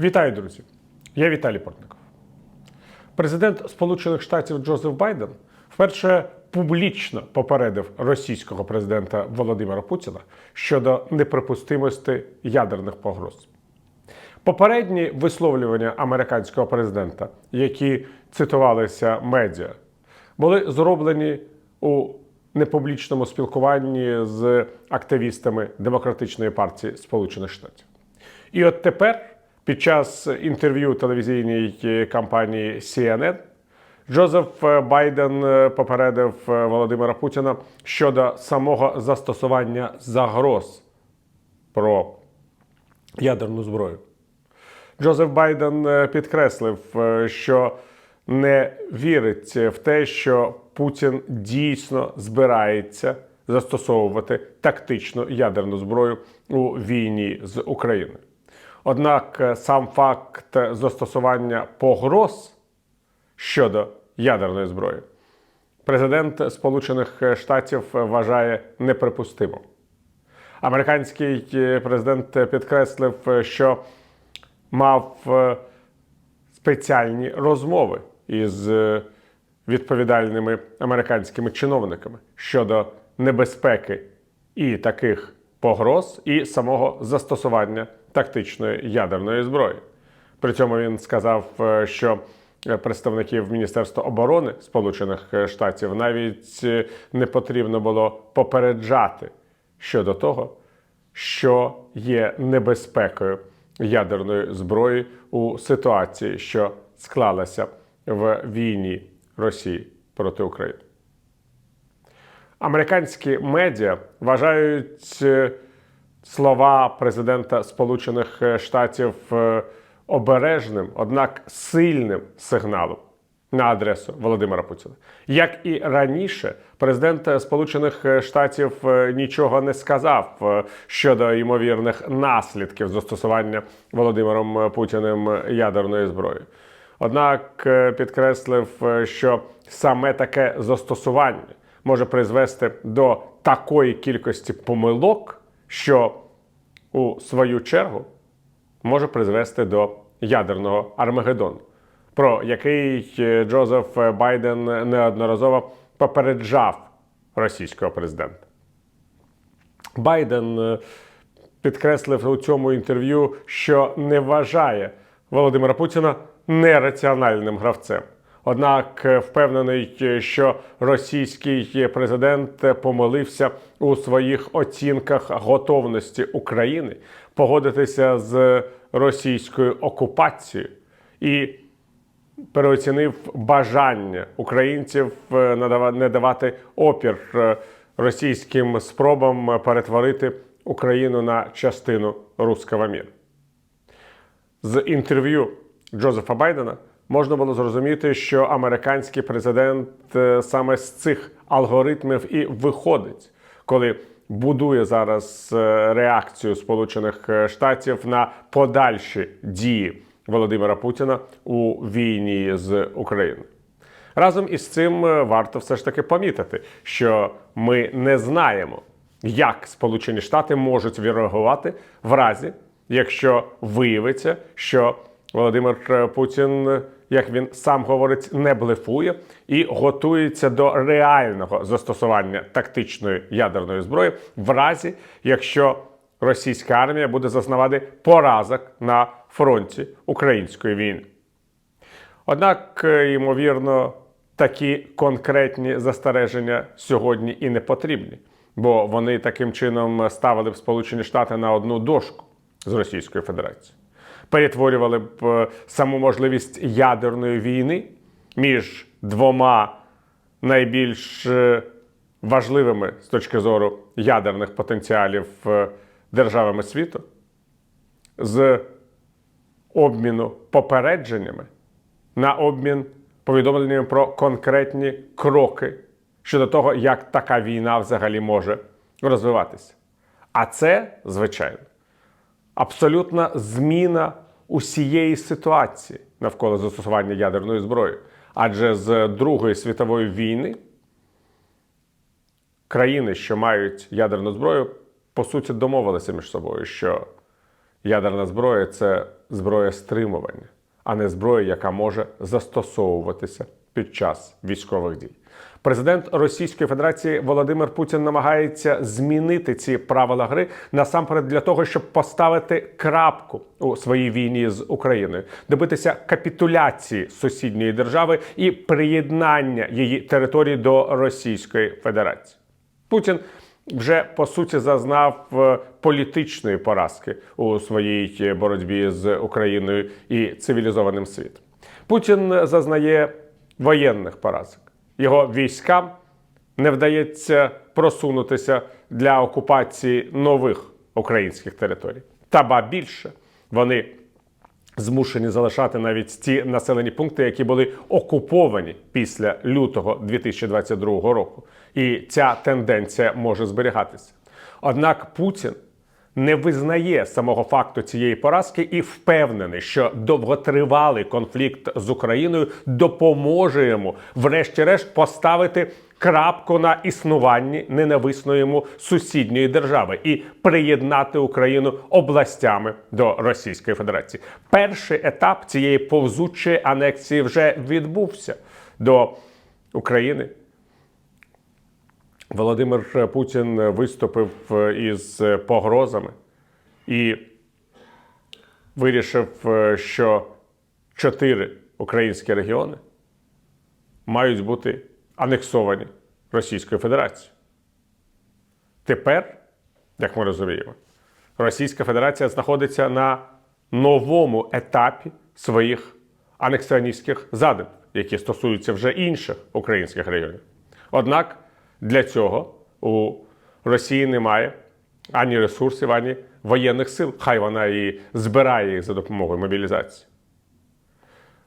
Вітаю, друзі! Я Віталій Портников. Президент Сполучених Штатів Джозеф Байден вперше публічно попередив російського президента Володимира Путіна щодо неприпустимості ядерних погроз. Попередні висловлювання американського президента, які цитувалися медіа, були зроблені у непублічному спілкуванні з активістами Демократичної партії Сполучених Штатів. І от тепер, під час інтерв'ю телевізійній компанії CNN, Джозеф Байден попередив Володимира Путіна щодо самого застосування загроз про ядерну зброю. Джозеф Байден е, підкреслив, е, що не вірить в те, що Путін дійсно збирається застосовувати тактичну ядерну зброю у війні з Україною. Однак е, сам факт застосування погроз щодо ядерної зброї президент Сполучених Штатів вважає неприпустимим. Американський президент підкреслив, що мав е, спеціальні розмови із е, відповідальними американськими чиновниками щодо небезпеки і таких погроз, і самого застосування тактичної ядерної зброї. При цьому він сказав, е, що представників Міністерства оборони Сполучених Штатів навіть не потрібно було попереджати щодо того, що є небезпекою ядерної зброї у ситуації, що склалася в війні Росії проти України. Американські медіа вважають е, слова президента Сполучених Штатів е, обережним, однак сильним сигналом на адресу Володимира Путіна. Як і раніше, президент Сполучених Штатів е, нічого не сказав е, щодо ймовірних наслідків застосування Володимиром Путіним ядерної зброї. Однак е, підкреслив, що саме таке застосування може призвести до такої кількості помилок, що у свою чергу може призвести до ядерного Армагеддону, про який Джозеф Байден неодноразово попереджав російського президента. Байден е, підкреслив у цьому інтерв'ю, що не вважає Володимира Путіна нераціональним гравцем. Однак е, впевнений, що російський президент помилився у своїх оцінках готовності України погодитися з російською окупацією і переоцінив бажання українців е, не давати опір е, російським спробам перетворити Україну на частину руського міра. З інтерв'ю Джозефа Байдена можна було зрозуміти, що американський президент е, саме з цих алгоритмів і виходить, коли будує зараз е, реакцію Сполучених е, Штатів на подальші дії Володимира Путіна у війні з Україною. Разом із цим варто все ж таки помітити, що ми не знаємо, як Сполучені Штати можуть відреагувати в разі, якщо виявиться, що Володимир Путін, як він сам говорить, не блефує і готується до реального застосування тактичної ядерної зброї, в разі, якщо російська армія буде зазнавати поразок на фронті української війни. Однак, е, ймовірно, такі конкретні застереження сьогодні і не потрібні, бо вони таким чином ставили б Сполучені Штати на одну дошку з Російською Федерацією, перетворювали б е, саму можливість ядерної війни між двома найбільш е, важливими з точки зору ядерних потенціалів е, державами світу з обміну попередженнями на обмін повідомленнями про конкретні кроки щодо того, як така війна взагалі може розвиватися. А це, звичайно, абсолютна зміна усієї ситуації навколо застосування ядерної зброї. Адже з Другої світової війни країни, що мають ядерну зброю, по суті домовилися між собою, що ядерна зброя це зброя стримування, а не зброя, яка може застосовуватися під час військових дій. Президент Російської Федерації Володимир Путін намагається змінити ці правила гри насамперед для того, щоб поставити крапку у своїй війні з Україною, добитися капітуляції сусідньої держави і приєднання її території до Російської Федерації. Путін вже по суті зазнав е, політичної поразки у своїй е, боротьбі з Україною і цивілізованим світом. Путін зазнає воєнних поразок. Його військам не вдається просунутися для окупації нових українських територій. Та ба більше вони змушені залишати навіть ті населені пункти, які були окуповані після лютого 2022 року. І ця тенденція може зберігатися. Однак Путін не визнає самого факту цієї поразки і впевнений, що довготривалий конфлікт з Україною допоможе йому, врешті-решт, поставити крапку на існуванні ненависної йому сусідньої держави і приєднати Україну областями до Російської Федерації. Перший етап цієї повзучої анексії вже відбувся до України. Володимир Путін виступив із погрозами і вирішив, що чотири українські регіони мають бути анексовані Російською Федерацією. Тепер, як ми розуміємо, Російська Федерація знаходиться на новому етапі своїх анексіоністських задумів, які стосуються вже інших українських регіонів. Однак для цього у Росії немає ані ресурсів, ані воєнних сил. Хай вона і збирає їх за допомогою мобілізації.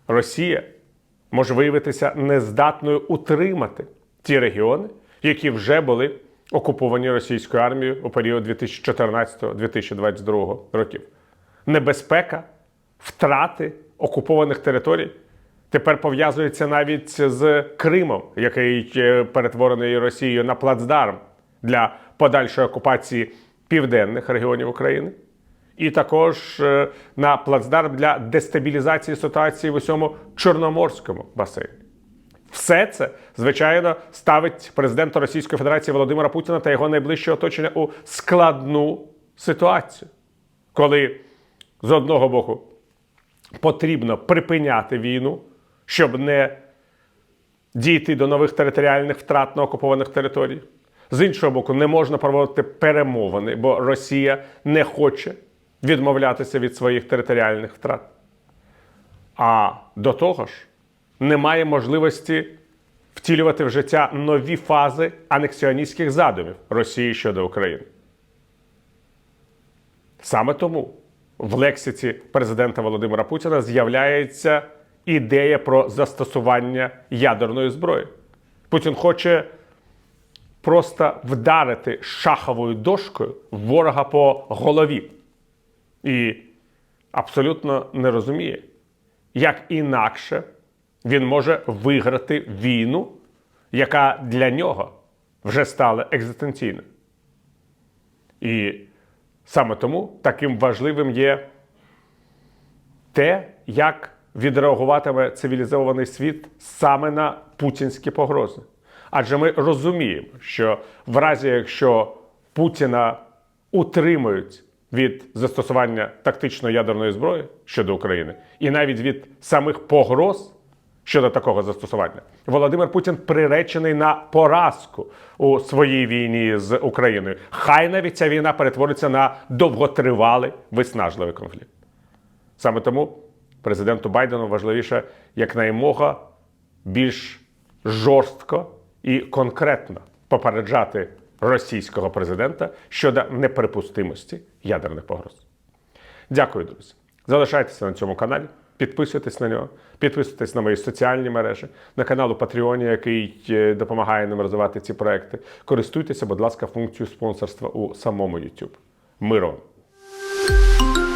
Росія може виявитися нездатною утримати ті регіони, які вже були окуповані російською армією у період 2014-2022 років. Небезпека втрати окупованих територій тепер пов'язується навіть з Кримом, який е, перетворений Росією на плацдарм для подальшої окупації південних регіонів України, і також е, на плацдарм для дестабілізації ситуації в усьому Чорноморському басейні. Все це, звичайно, ставить президента Російської Федерації Володимира Путіна та його найближче оточення у складну ситуацію, коли з одного боку потрібно припиняти війну, щоб не дійти до нових територіальних втрат на окупованих територіях. З іншого боку, не можна проводити перемовини, бо Росія не хоче відмовлятися від своїх територіальних втрат. А до того ж, немає можливості втілювати в життя нові фази анексіоністських задумів Росії щодо України. Саме тому в лексиці президента Володимира Путіна з'являється ідея про застосування ядерної зброї. Путін хоче просто вдарити шаховою дошкою ворога по голові. І абсолютно не розуміє, як інакше він може виграти війну, яка для нього вже стала екзистенційною. І саме тому таким важливим є те, як відреагуватиме цивілізований світ саме на путінські погрози. Адже ми розуміємо, що в разі якщо Путіна утримують від застосування тактичної ядерної зброї щодо України, і навіть від самих погроз щодо такого застосування, Володимир Путін приречений на поразку у своїй війні з Україною. Хай навіть ця війна перетвориться на довготривалий виснажливий конфлікт. Саме тому президенту Байдену важливіше якнаймога більш жорстко і конкретно попереджати російського президента щодо неприпустимості ядерних погроз. Дякую, друзі. Залишайтеся на цьому каналі, підписуйтесь на нього, підписуйтесь на мої соціальні мережі, на канал у Патреоні, який е, допомагає нам розвивати ці проекти. Користуйтеся, будь ласка, функцією спонсорства у самому YouTube. Миру! вам!